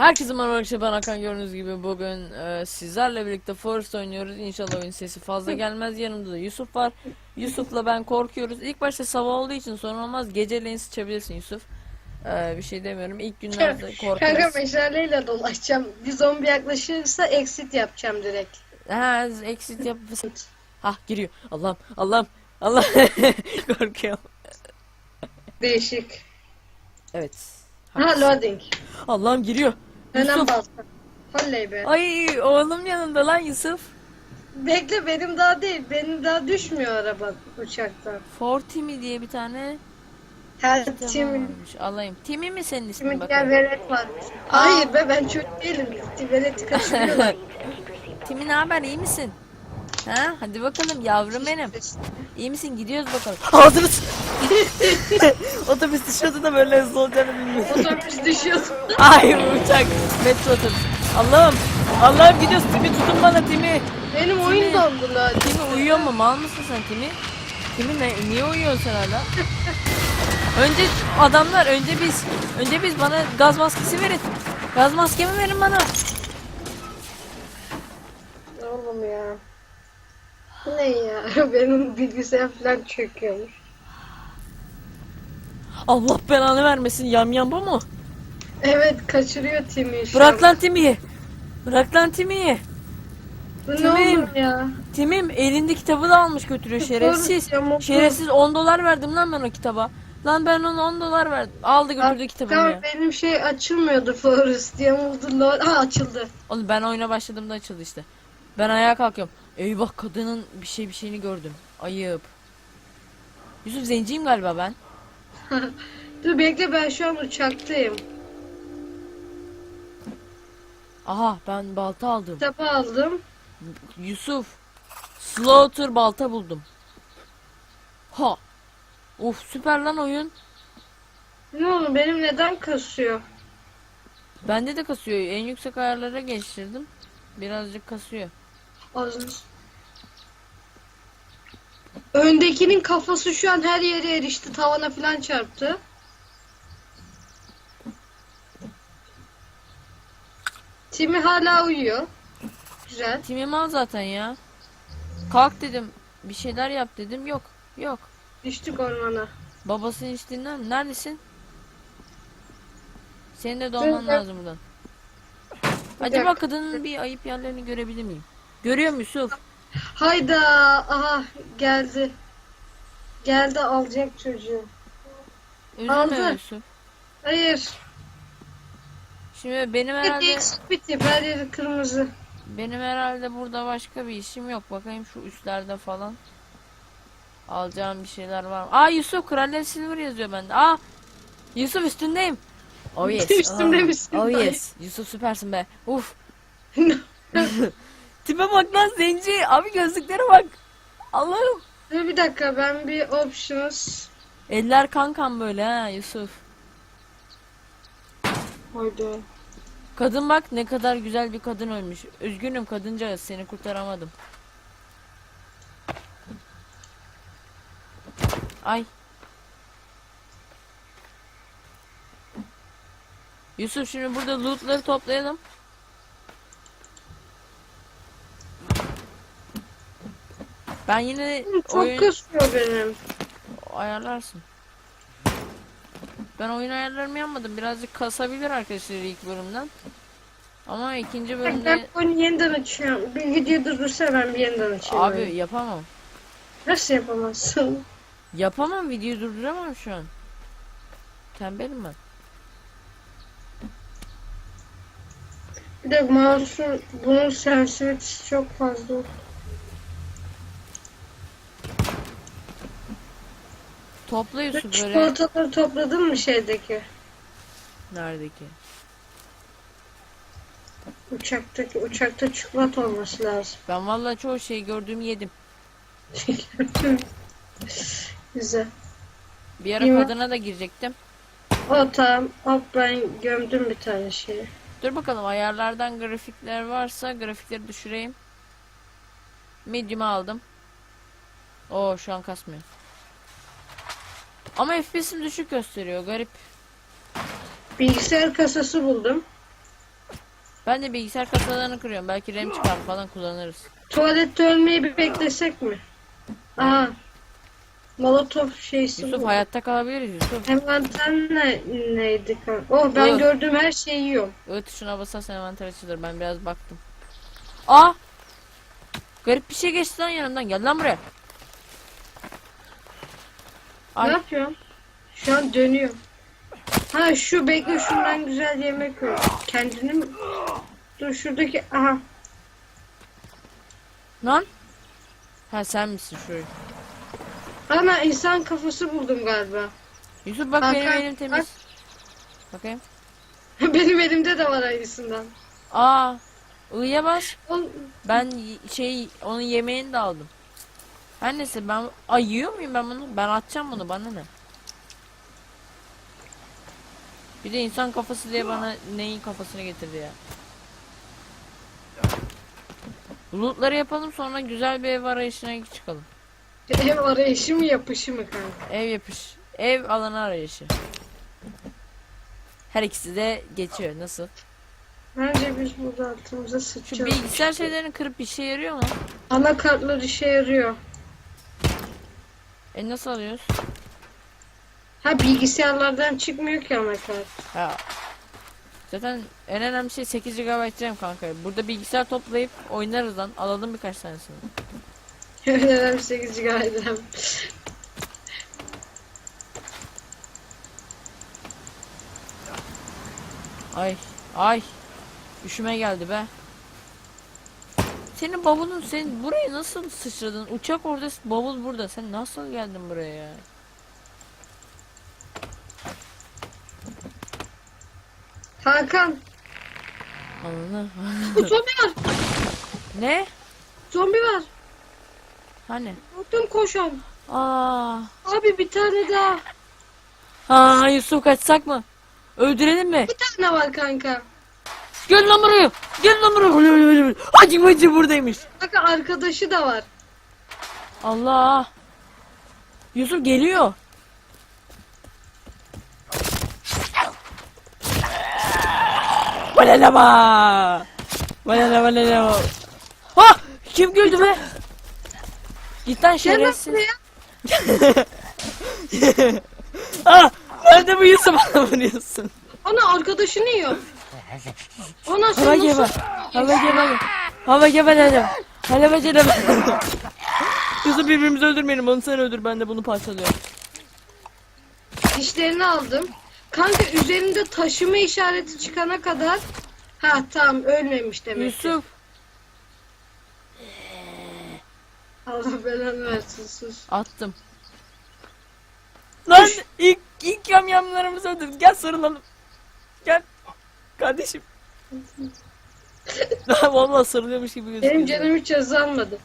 Herkese merhaba arkadaşlar ben Hakan gördüğünüz gibi bugün e, sizlerle birlikte Forest oynuyoruz. İnşallah oyun sesi fazla gelmez. Yanımda da Yusuf var. Yusuf'la ben korkuyoruz. İlk başta sabah olduğu için sorun olmaz. Geceleyin sıçabilirsin Yusuf. E, bir şey demiyorum. İlk günlerde korkuyoruz. Kanka meşaleyle dolaşacağım. Bir zombi yaklaşırsa exit yapacağım direkt. Ha exit yap. Hah giriyor. Allah'ım Allah'ım Allah korkuyorum. Değişik. Evet. Ha loading. Allah'ım giriyor. Dönem Yusuf. bastı. Be. Ay oğlum yanında lan Yusuf. Bekle benim daha değil. Benim daha düşmüyor araba uçaktan. For Timi diye bir tane Her Timi. varmış. Alayım. Timi mi senin ismin Timi diğer bakayım? velet varmış. Hayır be ben çocuk değilim. Veleti kaçırıyorlar. Timi ne haber iyi misin? Ha? Hadi bakalım yavrum benim. İyi misin? Gidiyoruz bakalım. Ağzını otobüs düşüyordu da böyle hızlı olacağını bilmiyordum. Otobüs düşüyordu. Hayır uçak. Metro otobüs. Allah'ım. Allah'ım gidiyoruz. Timi tutun bana Timi. Benim oyun dondu lan. Timi uyuyor mu? Mal mısın sen Timi? Timi ne? Niye uyuyorsun sen hala? önce adamlar önce biz önce biz bana gaz maskesi verin. Gaz maskemi verin bana. Oğlum ya. Bu ne ya? Benim bilgisayar falan çöküyormuş. Allah belanı vermesin yamyam bu mu? Evet kaçırıyor Timi'yi Bırak lan Timi'yi. Bırak lan Timi'yi. Bu ne Timim. olur ya? Timim elinde kitabı da almış götürüyor şerefsiz. Şerefsiz 10 dolar verdim lan ben o kitaba. Lan ben ona 10 dolar verdim. Aldı götürdü kitabını. Tamam benim şey açılmıyordu Forest diye oldu. lan. Ha açıldı. Oğlum ben oyuna başladığımda açıldı işte. Ben ayağa kalkıyorum. Eyvah kadının bir şey bir şeyini gördüm. Ayıp. Yusuf zenciyim galiba ben. Dur bekle ben şu an uçaktayım. Aha ben balta aldım. Kitap aldım. Yusuf. Slaughter balta buldum. Ha. Of süper lan oyun. Ne oldu benim neden kasıyor? Bende de kasıyor. En yüksek ayarlara geçirdim. Birazcık kasıyor. Az. Öndekinin kafası şu an her yere erişti. Tavana falan çarptı. Timi hala uyuyor. Güzel. Timi mal zaten ya. Kalk dedim. Bir şeyler yap dedim. Yok. Yok. Düştük ormana. Babasının içtiğinden? Neredesin? Senin de dolman lazım buradan. Acaba kadının bir ayıp yerlerini görebilir miyim? Görüyor musun Yusuf? Hayda. Aha geldi. Geldi alacak çocuğu. Aldı. Hayır. Şimdi benim Bir herhalde değişik bir tip. Kırmızı. benim herhalde burada başka bir işim yok. Bakayım şu üstlerde falan. Alacağım bir şeyler var mı? Aa Yusuf Kraliyet Silver yazıyor bende. Aa Yusuf üstündeyim. Oh yes. Üstümde Aa, misin? Oh yes. Yusuf süpersin be. Uf. Tipe bak lan zenci. Abi gözlüklere bak. Allah'ım. Dur bir dakika ben bir options Eller kankam böyle ha Yusuf. koydu. Kadın bak ne kadar güzel bir kadın ölmüş. Üzgünüm kadıncağız seni kurtaramadım. Ay. Yusuf şimdi burada lootları toplayalım. Ben yine Çok oyun... kısmıyor benim. Ayarlarsın. Ben oyun ayarlarımı yapmadım. Birazcık kasabilir arkadaşlar ilk bölümden. Ama ikinci bölümde... Ben oyunu yeniden açıyorum. Bir video durursa ben bir yeniden açıyorum. Abi yapamam. Nasıl yapamazsın? Yapamam. Videoyu durduramam şu an. Tembelim ben. Bir de mouse'un bunun sensitivitesi çok fazla. Topla Yusuf böyle. Çikolataları topladın mı şeydeki? Neredeki? Uçaktaki uçakta çikolata olması lazım. Ben vallahi çoğu şeyi gördüğüm yedim. Güzel. Bir ara İma- kadına da girecektim. O tamam. Hop ben gömdüm bir tane şeyi. Dur bakalım ayarlardan grafikler varsa grafikleri düşüreyim. Medium'a aldım. Oo şu an kasmıyor. Ama FPS'im düşük gösteriyor. Garip. Bilgisayar kasası buldum. Ben de bilgisayar kasalarını kırıyorum. Belki RAM çıkar falan kullanırız. Tuvalette ölmeyi bir beklesek mi? Aha. Molotof şeysi Yusuf buldum. hayatta kalabiliriz Yusuf. Envanter ne, neydi? kan- Oh ben Yok. gördüğüm her şeyi yiyorum. I tuşuna basarsan envanter açılır. Ben biraz baktım. Aa! Garip bir şey geçti lan yanımdan. Gel lan buraya. Ay. Ne yapıyorsun? Şu an dönüyor. Ha şu bekle şundan güzel yemek koy. Kendini mi? Dur şuradaki aha. Lan. Ha sen misin şu? Ana insan kafası buldum galiba. Yusuf bak Hakan, benim elim temiz. bak. Bakayım. Benim elimde de var aynısından. Aa. I'ya bas. Ben y- şey onun yemeğini de aldım. Her neyse ben ay yiyor muyum ben bunu? Ben atacağım bunu bana ne? Bir de insan kafası diye bana neyin kafasını getirdi ya. Lootları yapalım sonra güzel bir ev arayışına çıkalım. ev arayışı mı yapışı mı kanka? Ev yapış. Ev alanı arayışı. Her ikisi de geçiyor. Nasıl? Bence biz burada altımıza Şu sıçacağız. bilgisayar şeylerini kırıp işe yarıyor mu? Anakartlar işe yarıyor. E nasıl alıyoruz? Ha bilgisayarlardan çıkmıyor ki anakart. Ha. Zaten en önemli şey 8 GB RAM kanka. Burada bilgisayar toplayıp oynarız lan. Alalım birkaç tanesini. Önemli 8 GB. Ay. Ay. Üşüme geldi be. Senin bavulun sen buraya nasıl sıçradın? Uçak orada, bavul burada. Sen nasıl geldin buraya ya? Hakan. Ananı. zombi var. ne? Zombi var. Hani? Gördüm koşan. Aa. Abi bir tane daha. Ha Yusuf kaçsak mı? Öldürelim mi? Bir tane var kanka. Gel lan buraya. Gel lan buraya. Hacı hacı buradaymış. Kanka arkadaşı da var. Allah. Yusuf geliyor. Valalama. Valala valala. Ha! Kim güldü be? Git lan şerefsiz. Ah! Nerede bu Yusuf vuruyorsun? Ana arkadaşını yiyor. Ona Hava sen gebe. nasıl... Hava gebe. Hava gebe dedim. Hala beceremem. Yusuf birbirimizi öldürmeyelim. Onu sen öldür. Ben de bunu parçalıyorum. Dişlerini aldım. Kanka üzerinde taşıma işareti çıkana kadar... Ha tamam ölmemiş demek. Yusuf. Allah belanı versin sus. Attım. Lan ilk ilk yamyamlarımızı öldürdük. Gel sarılalım. Gel. Kardeşim. Vallahi sarılıyormuş gibi gözüküyor. Benim canım hiç azalmadı.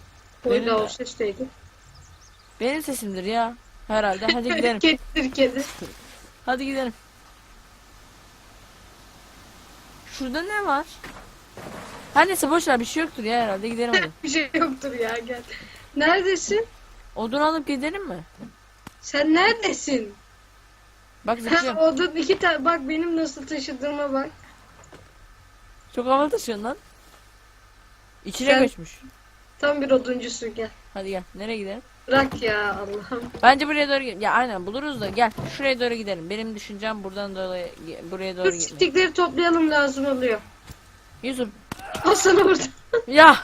Benim de. o sesteydi. Benim sesimdir ya. Herhalde. Hadi gidelim. Kedidir kedi. Hadi gidelim. Şurada ne var? Her neyse boş ver bir şey yoktur ya herhalde gidelim hadi. Bir şey yoktur ya gel. Neredesin? Odun alıp gidelim mi? Sen neredesin? Bak Ha zıplıyorum. odun iki tane bak benim nasıl taşıdığıma bak. Çok havalı taşıyorsun lan. İçine Sen- göçmüş. Tam bir oduncusu gel. Hadi gel. Nereye gidelim? Bırak ya Allah'ım. Bence buraya doğru gidelim. Ya aynen buluruz da gel. Şuraya doğru gidelim. Benim düşüncem buradan dolayı buraya doğru Dur gitmek. çiftlikleri toplayalım lazım oluyor. Yusuf Al sana burada. ya.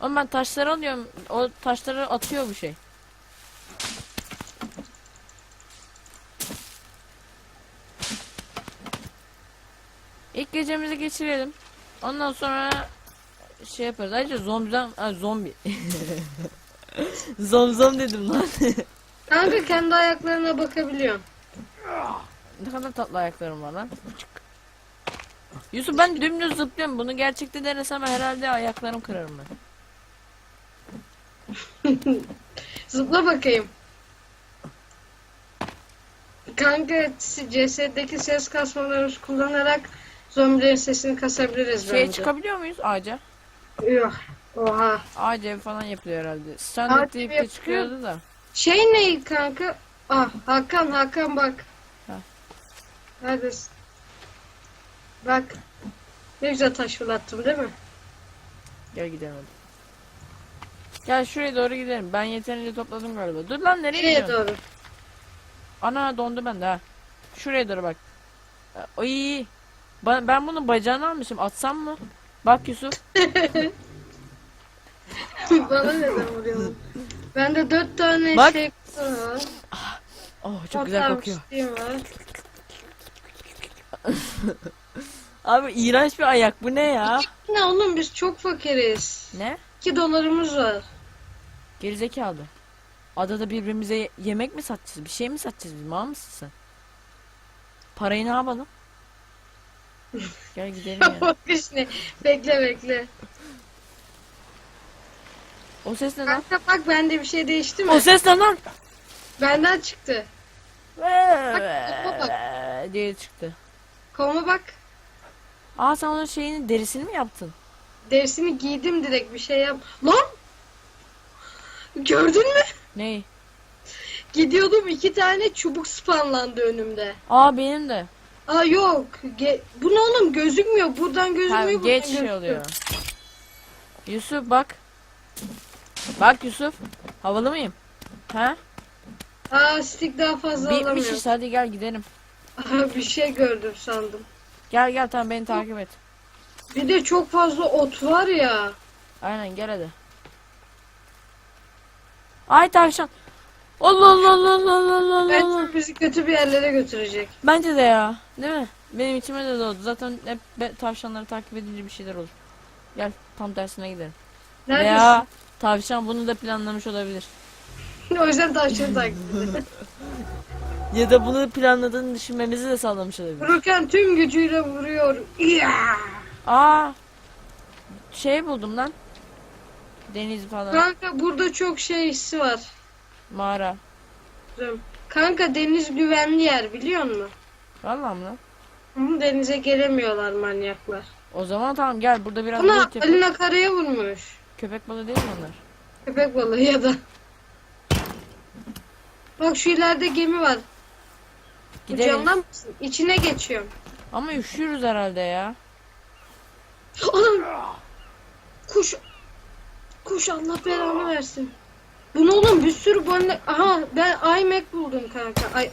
Oğlum ben taşları alıyorum. O taşları atıyor bu şey. İlk gecemizi geçirelim. Ondan sonra şey yaparız. Ayrıca zombiden ha, zombi. zom zom dedim lan. Kanka kendi ayaklarına bakabiliyorsun. ne kadar tatlı ayaklarım var lan. Yusuf ben dümdüz zıplıyorum. Bunu gerçekte denesem herhalde ayaklarım kırarım ben. Zıpla bakayım. Kanka CS'deki ses kasmalarımızı kullanarak zombilerin sesini kasabiliriz Şeye bence. çıkabiliyor muyuz ağaca? Yok. Oha. Ağaç ev falan yapılıyor herhalde. Standart Ağaç deyip ev de yapıyor. çıkıyordu da. Şey ne kanka? Ah Hakan Hakan bak. Ha. Neredesin? Bak. Ne güzel taş fırlattım değil mi? Gel gidelim hadi. Gel şuraya doğru gidelim. Ben yeterince topladım galiba. Dur lan nereye Nereye gidiyorsun? doğru? Ana dondu bende ha. Şuraya doğru bak. Ay. Ben, ben bunun bacağını almışım. Atsam mı? Bak Yusuf. Bana neden vuruyorsun? Bende dört tane Bak. şey var. Oh çok güzel Hatta kokuyor. var. Abi iğrenç bir ayak. Bu ne ya? Ne oğlum biz çok fakiriz. Ne? 2 dolarımız var. Gerizekalı. Adada birbirimize ye- yemek mi satacağız? Bir şey mi satacağız? Mal mısın sen? Parayı ne yapalım? Gel gidelim ya. Bak işte. Bekle bekle. O ses ne lan? Kanka bak bende bir şey değişti mi? O ses ne lan? Benden çıktı. diye çıktı. Koma bak. Aa sen onun şeyini derisini mi yaptın? Derisini giydim direkt bir şey yap. Lan! Gördün mü? Ney? Gidiyordum iki tane çubuk spamlandı önümde. Aa benim de. Aa yok. Ge- bu ne oğlum gözükmüyor. Buradan Ha, gözükmüyor. buradan geç şey gözüküyor. oluyor. Yusuf bak. Bak Yusuf. Havalı mıyım? Ha? Aa stick daha fazla alamıyorum. Bitmişiz hadi gel gidelim. Bir şey gördüm sandım. Gel gel tamam beni takip et. Bir de çok fazla ot var ya. Aynen gel hadi. Ay tavşan. Allah Allah Allah Allah Allah Allah Allah. Bence bizi kötü bir yerlere götürecek. Bence de ya. Değil mi? Benim içime de doğdu. Zaten hep be- tavşanları takip edince bir şeyler olur. Gel tam tersine gidelim. Neredesin? Veya tavşan bunu da planlamış olabilir. o yüzden tavşanı takip edelim. Ya da bunu planladığını düşünmemizi de sağlamış olabilir. Vururken tüm gücüyle vuruyor. İya! Aa. Şey buldum lan. Deniz falan. Kanka burada çok şey hissi var. Mağara. Kanka deniz güvenli yer biliyor musun? Vallahi mı lan? Hı, Denize gelemiyorlar manyaklar. O zaman tamam gel burada biraz Buna loot yapalım. Alina karaya vurmuş. Köpek balığı değil mi onlar? Köpek balığı ya da. Bak şu ileride gemi var. Bu Gideriz. camdan mısın? İçine geçiyorum. Ama üşüyoruz herhalde ya. Anam! Kuş. Kuş Allah belanı versin. Bu ne oğlum bir sürü bana... Aha ben iMac buldum kanka. Ay,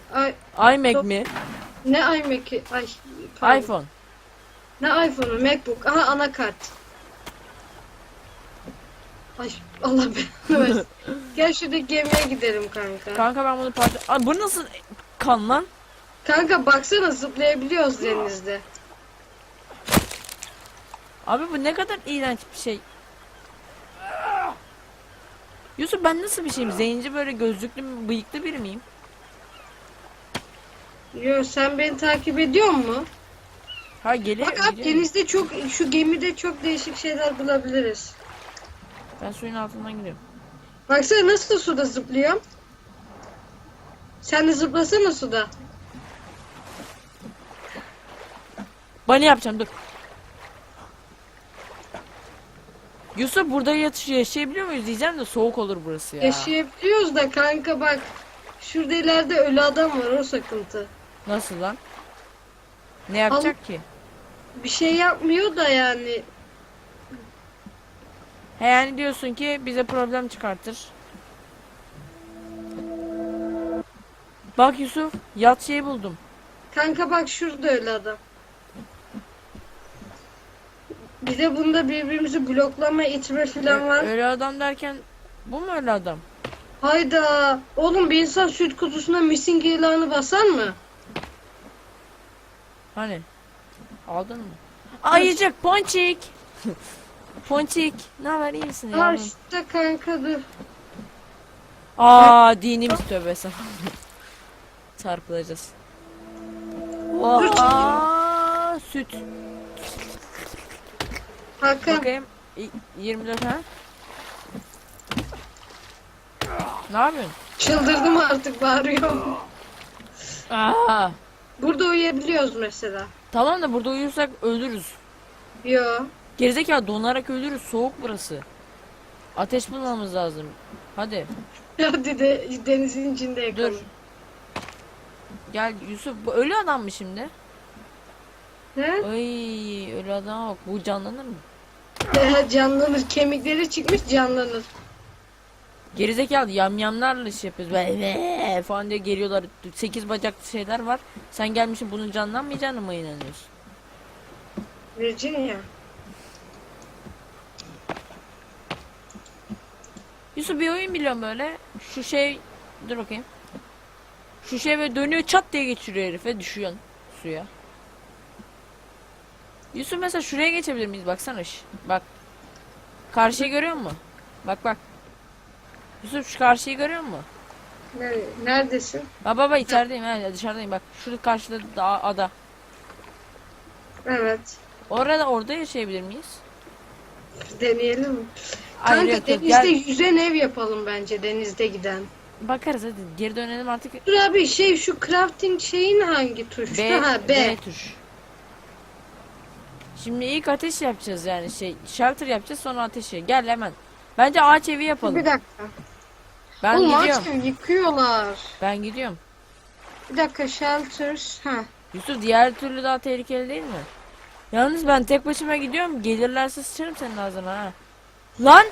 ay, iMac mi? ne iMac'i? Ay, pardon. iPhone. Ne iPhone'u? Macbook. Aha anakart. Ay Allah belanı versin. Gel şurada gemiye gidelim kanka. Kanka ben bunu parça... Aa, bu nasıl kan lan? Kanka baksana zıplayabiliyoruz denizde. Abi bu ne kadar iğrenç bir şey. Yusuf ben nasıl bir şeyim? Zenci böyle gözlüklü bıyıklı biri miyim? Yo sen beni takip ediyor mu? Ha geliyor. Bak abi denizde çok şu gemide çok değişik şeyler bulabiliriz. Ben suyun altından gidiyorum. Baksana nasıl suda zıplıyorum. Sen de zıplasana suda. Bani yapacağım dur. Yusuf burada yatış yaşayabiliyor muyuz diyeceğim de soğuk olur burası ya. Yaşayabiliyoruz da kanka bak. Şurada ileride ölü adam var o sakıntı. Nasıl lan? Ne yapacak ki? Bir şey yapmıyor da yani. He yani diyorsun ki bize problem çıkartır. Bak Yusuf yat şey buldum. Kanka bak şurada ölü adam. Bir de bunda birbirimizi bloklama itme falan var. Öyle adam derken bu mu öyle adam? Hayda. Oğlum bir insan süt kutusuna missing ilanı basar mı? Hani? Aldın mı? Ayıcık ponçik. ponçik. Ne haber iyi misin yavrum? işte kanka dur. Aa dinimiz tövbe sana. Çarpılacağız. Oha süt. Hakan Bakayım. İ- 24 ha? Ne yapıyorsun? çıldırdım artık bağırıyorum. Aa. Burada uyuyabiliyoruz mesela. Tamam da burada uyursak ölürüz. Yo. Gerizekalı donarak ölürüz. Soğuk burası. Ateş bulmamız lazım. Hadi Hadi de denizin içinde yakalım. dur. Gel Yusuf. Bu ölü adam mı şimdi? Ne? Ay öyle adama bak. Bu canlanır mı? Canlanır. Kemikleri çıkmış canlanır. Gerizekalı yamyamlarla iş yapıyoruz. Ve ve falan diye geliyorlar. Sekiz bacaklı şeyler var. Sen gelmişsin bunun canlanmayacağına mı inanıyorsun? Virginia. Yusuf bir oyun biliyorum böyle. Şu şey dur bakayım. Şu şey böyle dönüyor çat diye geçiriyor herife düşüyorsun suya. Yusuf mesela şuraya geçebilir miyiz? Baksana şu. Bak. Karşıyı görüyor musun? Bak bak. Yusuf şu karşıyı görüyor musun? Nerede? Neredesin? Bak baba içerideyim ha dışarıdayım bak. Şurada karşıda da ada. Evet. Orada orada yaşayabilir miyiz? Deneyelim mi? Kanka yok, yok, denizde gel. yüzen ev yapalım bence denizde giden. Bakarız hadi geri dönelim artık. Dur abi şey şu crafting şeyin hangi tuşta? B, ha B. B tuş. Şimdi ilk ateş yapacağız yani şey shelter yapacağız sonra ateşi. Gel hemen. Bence ağaç evi yapalım. Bir dakika. Ben Oğlum gidiyorum. ağaç yıkıyorlar. Ben gidiyorum. Bir dakika shelters. Ha. Yusuf diğer türlü daha tehlikeli değil mi? Yalnız ben tek başıma gidiyorum. Gelirlerse sıçarım senin ağzına ha. Lan!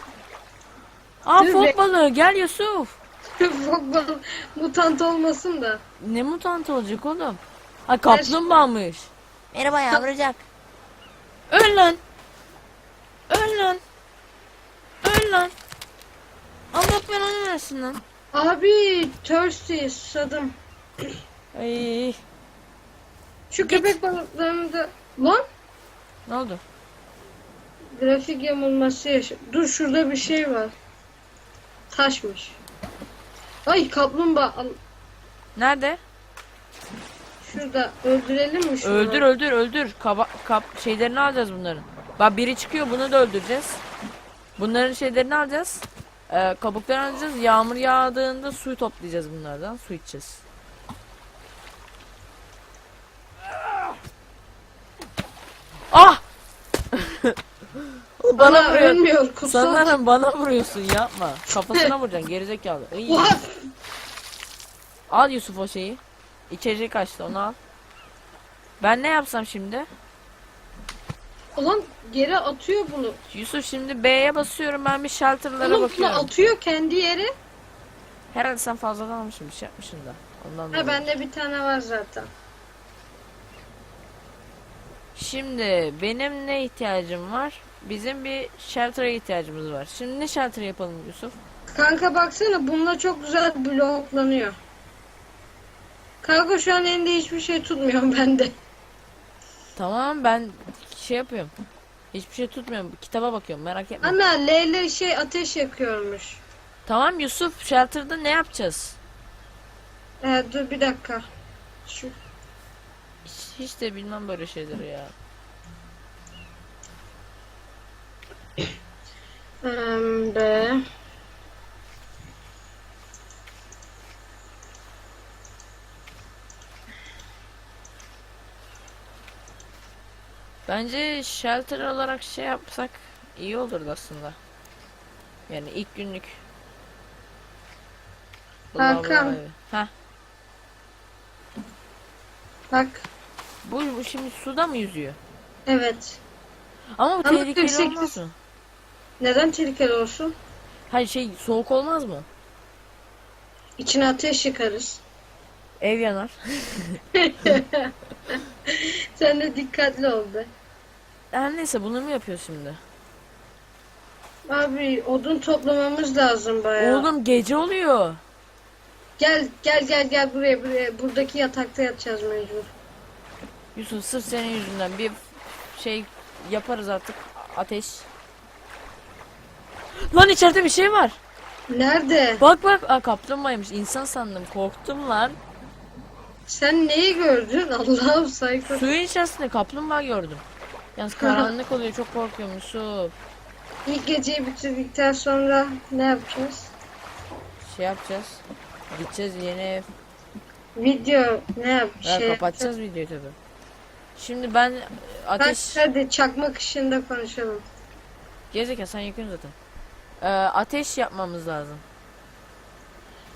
Aa Dur fok be. balığı gel Yusuf. Fok balığı mutant olmasın da. Ne mutant olacak oğlum? Ha kaplumbağamış. Merhaba yavrucak. Öl lan. Öl lan. Öl lan. Allah belanı versin lan. Abi thirsty susadım. Ay. Şu köpek balıklarını da... Lan Ne oldu? grafik yamulması yaşa. Dur şurada bir şey var. Taşmış. Ay kaplumbağa. Al- Nerede? Şurada öldürelim mi şunu? Öldür öldür öldür. Kaba, kap şeylerini alacağız bunların. Bak biri çıkıyor bunu da öldüreceğiz. Bunların şeylerini alacağız. Ee, kabuklarını alacağız. Yağmur yağdığında suyu toplayacağız bunlardan. Su içeceğiz. Ah! bana Bana vuruyor. ölmüyor kutsal. Sanırım bana vuruyorsun yapma. Kafasına vuracaksın gerizekalı. Iy. What? Al Yusuf o şeyi. İçecek açtı onu al. Ben ne yapsam şimdi? Ulan geri atıyor bunu. Yusuf şimdi B'ye basıyorum ben bir shelter'lara Oğlum bunu bakıyorum. atıyor kendi yere. Herhalde sen fazladan almışsın bir şey yapmışsın da. Ondan Ha dolayı. bende bir tane var zaten. Şimdi benim ne ihtiyacım var? Bizim bir shelter'a ihtiyacımız var. Şimdi ne shelter yapalım Yusuf? Kanka baksana bununla çok güzel bloklanıyor. Kanka şu an elinde hiçbir şey tutmuyorum bende. Tamam ben şey yapıyorum. Hiçbir şey tutmuyorum. Kitaba bakıyorum merak etme. Ana Leyla şey ateş yakıyormuş. Tamam Yusuf shelter'da ne yapacağız? Ee, dur bir dakika. Şu Hiç, hiç de bilmem böyle şeyleri ya. em, be. Bence shelter olarak şey yapsak iyi olurdu aslında. Yani ilk günlük. Hakan. Heh. Bak. Bu, bu şimdi suda mı yüzüyor? Evet. Ama bu Ama tehlikeli 48 olmaz mı? Neden tehlikeli olsun? Hayır şey soğuk olmaz mı? İçine ateş yakarız. Ev yanar. Sen de dikkatli ol be. Her neyse bunu mu yapıyor şimdi? Abi odun toplamamız lazım bayağı. Oğlum gece oluyor. Gel gel gel gel buraya buraya. Buradaki yatakta yatacağız mecbur. Yusuf sırf senin yüzünden bir şey yaparız artık. Ateş. Lan içeride bir şey var. Nerede? Bak bak aa, kaplumbağaymış. İnsan sandım. Korktum lan. Sen neyi gördün? Allah'ım saygı. Suyun içerisinde kaplumbağa gördüm. Yalnız karanlık oluyor çok korkuyorum Yusuf. İlk geceyi bitirdikten sonra ne yapacağız? Şey yapacağız. Gideceğiz yeni ev. Video ne yap? Ha, Şey kapatacağız videoyu tabi. Şimdi ben e, Hadi, ateş... hadi çakmak işinde konuşalım. Gezekalı sen yakıyorsun zaten. Ee, ateş yapmamız lazım.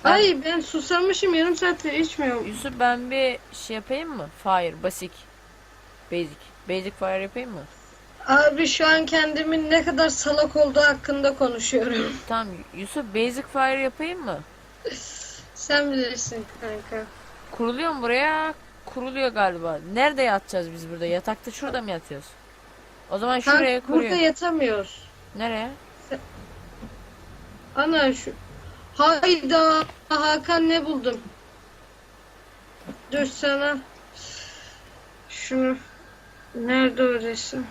Ay ben susamışım yarım saattir içmiyorum. Yusuf ben bir şey yapayım mı? Fire, basic. Basic. Basic fire yapayım mı? Abi şu an kendimin ne kadar salak olduğu hakkında konuşuyorum. Tamam Yusuf basic fire yapayım mı? Sen bilirsin kanka. Kuruluyor mu buraya? Kuruluyor galiba. Nerede yatacağız biz burada? Yatakta şurada mı yatıyoruz? O zaman şuraya Kanka, kuruyor. burada yatamıyoruz. Nereye? Ana şu. Hayda Hakan ne buldum? Dur sana. Şunu. Nerede o resim?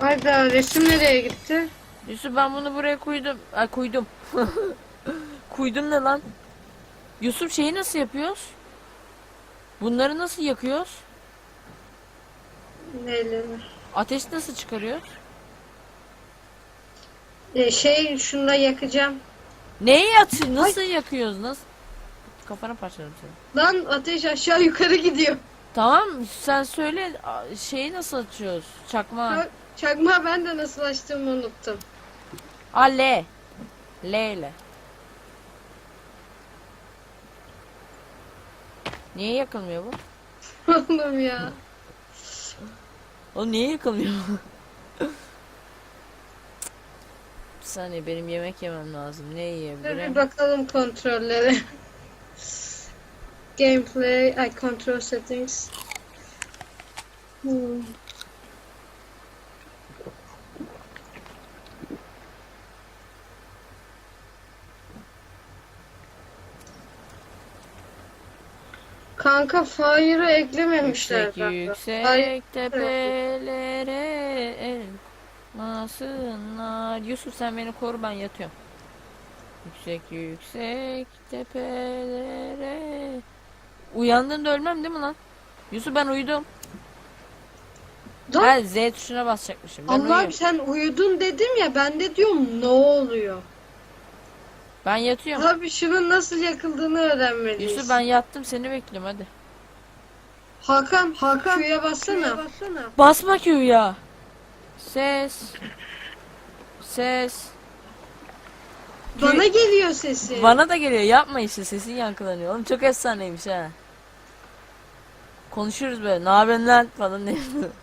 Hayda resim nereye gitti? Yusuf ben bunu buraya koydum. Ay koydum. koydum ne lan? Yusuf şeyi nasıl yapıyoruz? Bunları nasıl yakıyoruz? Neyle? Ateş nasıl çıkarıyoruz? Ee, şey şunda yakacağım. Neyi atıyor? Nasıl yakıyoruz? Nasıl? Kafana parçaladım seni. Lan ateş aşağı yukarı gidiyor. Tamam sen söyle a- şeyi nasıl açıyoruz? Çakma. Ha, Çakma ben de nasıl açtığımı unuttum. A L. L ile. Niye yakılmıyor bu? Oğlum ya. O niye yakılmıyor? Bir saniye benim yemek yemem lazım. Ne Dur bir yiyebilirim? bakalım kontrollere. Gameplay, I control settings. Hmm. Kanka Fire'ı eklememişler. Yüksek yüksek tepelere elmasınlar. Yusuf sen beni koru ben yatıyorum. Yüksek yüksek tepelere. Uyandığında ölmem değil mi lan? Yusuf ben uyudum. Lan, Ben Z tuşuna basacakmışım. Ben Allah'ım uyuyorum. sen uyudun dedim ya ben de diyorum ne oluyor? Ben yatıyorum. Abi şunun nasıl yakıldığını öğrenmeliyiz. Yusuf ben yattım seni bekliyorum hadi. Hakan, Hakan Q'ya bassana. Basma Q'ya. Ses. Ses. Bana geliyor sesi. Bana da geliyor yapma işte sesin yankılanıyor. Oğlum çok efsaneymiş ha. Konuşuruz böyle. Ne yapıyorsun lan falan diye.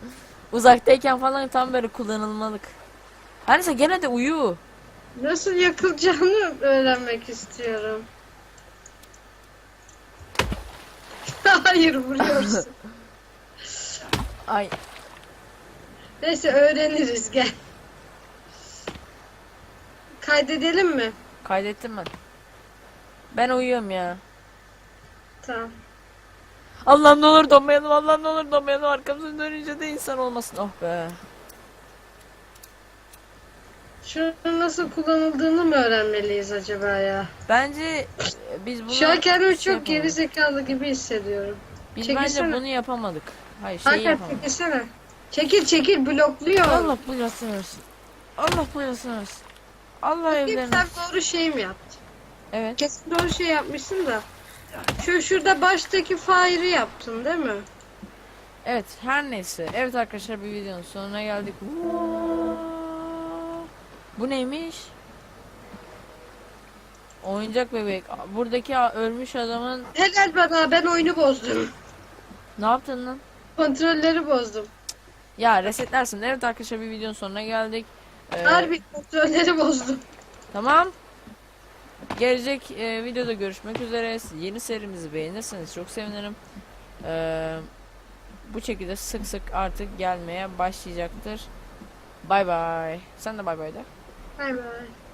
Uzaktayken falan tam böyle kullanılmalık. Her neyse gene de uyu. Nasıl yakılacağını öğrenmek istiyorum. Hayır vuruyorsun. Ay Neyse öğreniriz gel. Kaydedelim mi? kaydettim ben. Ben uyuyorum ya. Tamam. Allah'ım ne olur donmayalım. Allah'ım ne olur donmayalım. Arkamızdan dönünce de insan olmasın. Oh be. Şunun nasıl kullanıldığını mı öğrenmeliyiz acaba ya? Bence e, biz bunu Şu an kendimi şey çok geri yapamadık. zekalı gibi hissediyorum. Biz Çekilsene. bence bunu yapamadık. Hayır şey Hakan yapamadık. çekilsene. Çekil çekil blokluyor. Allah buyursun versin. Allah buyursun versin. Allah Bakayım evlerini. sen doğru şey mi yaptın? Evet. Kesin doğru şey yapmışsın da. Şu şurada baştaki fire'ı yaptın değil mi? Evet her neyse. Evet arkadaşlar bir videonun sonuna geldik. Bu neymiş? Oyuncak bebek. Buradaki a- ölmüş adamın Helal bana ben oyunu bozdum. ne yaptın lan? Kontrolleri bozdum. Ya resetlersin. Evet arkadaşlar bir videonun sonuna geldik. Ee, Harbi kontrolleri bozdum. Tamam. Gelecek e, videoda görüşmek üzere. Yeni serimizi beğenirseniz çok sevinirim. Ee, bu şekilde sık sık artık gelmeye başlayacaktır. Bay bay. Sen de bay bay de. Bay bay.